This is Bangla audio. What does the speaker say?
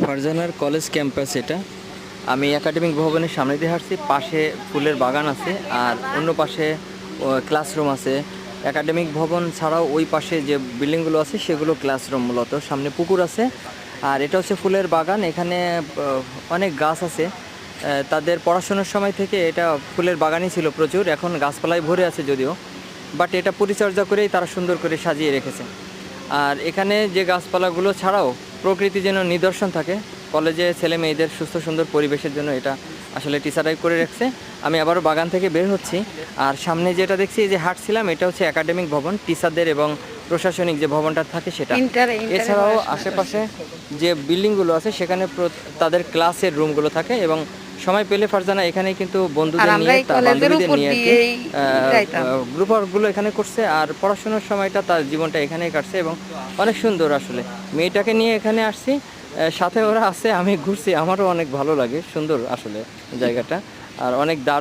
ফারজানার কলেজ ক্যাম্পাস এটা। আমি একাডেমিক ভবনের সামনে দিয়ে হাঁটছি, পাশে ফুলের বাগান আছে আর অন্য পাশে ক্লাসরুম আছে। একাডেমিক ভবন ছাড়াও ওই পাশে যে বিল্ডিংগুলো আছে, সেগুলো ক্লাসরুম মূলত। সামনে পুকুর আছে আর এটা হচ্ছে ফুলের বাগান। এখানে অনেক গাছ আছে। তাদের পড়াশোনার সময় থেকে এটা ফুলের বাগানই ছিল প্রচুর। এখন গাছপালায় ভরে আছে যদিও। বাট এটা পরিচর্যা করেই তারা সুন্দর করে সাজিয়ে রেখেছে। আর এখানে যে গাছপালাগুলো ছাড়াও প্রকৃতি যেন নিদর্শন থাকে কলেজে ছেলে মেয়েদের সুস্থ সুন্দর পরিবেশের জন্য এটা আসলে টিচারাই করে রাখছে। আমি আবারও বাগান থেকে বের হচ্ছি আর সামনে যেটা দেখছি এই যে হাঁটছিলাম এটা হচ্ছে একাডেমিক ভবন টিচারদের এবং প্রশাসনিক যে ভবনটা থাকে সেটা। এছাড়াও আশেপাশে যে বিল্ডিংগুলো আছে সেখানে তাদের ক্লাসের রুমগুলো থাকে এবং সময় পেলে ফারজানা এখানে কিন্তু বন্ধুদের নিয়ে তার বান্ধবীদের গ্রুপগুলো এখানে করছে আর পড়াশোনার সময়টা তার জীবনটা এখানেই কাটছে এবং অনেক সুন্দর আসলে। মেয়েটাকে নিয়ে এখানে আসছি সাথে ওরা আছে আমি ঘুরছি আমারও অনেক ভালো লাগে সুন্দর আসলে জায়গাটা। আর অনেক দারুণ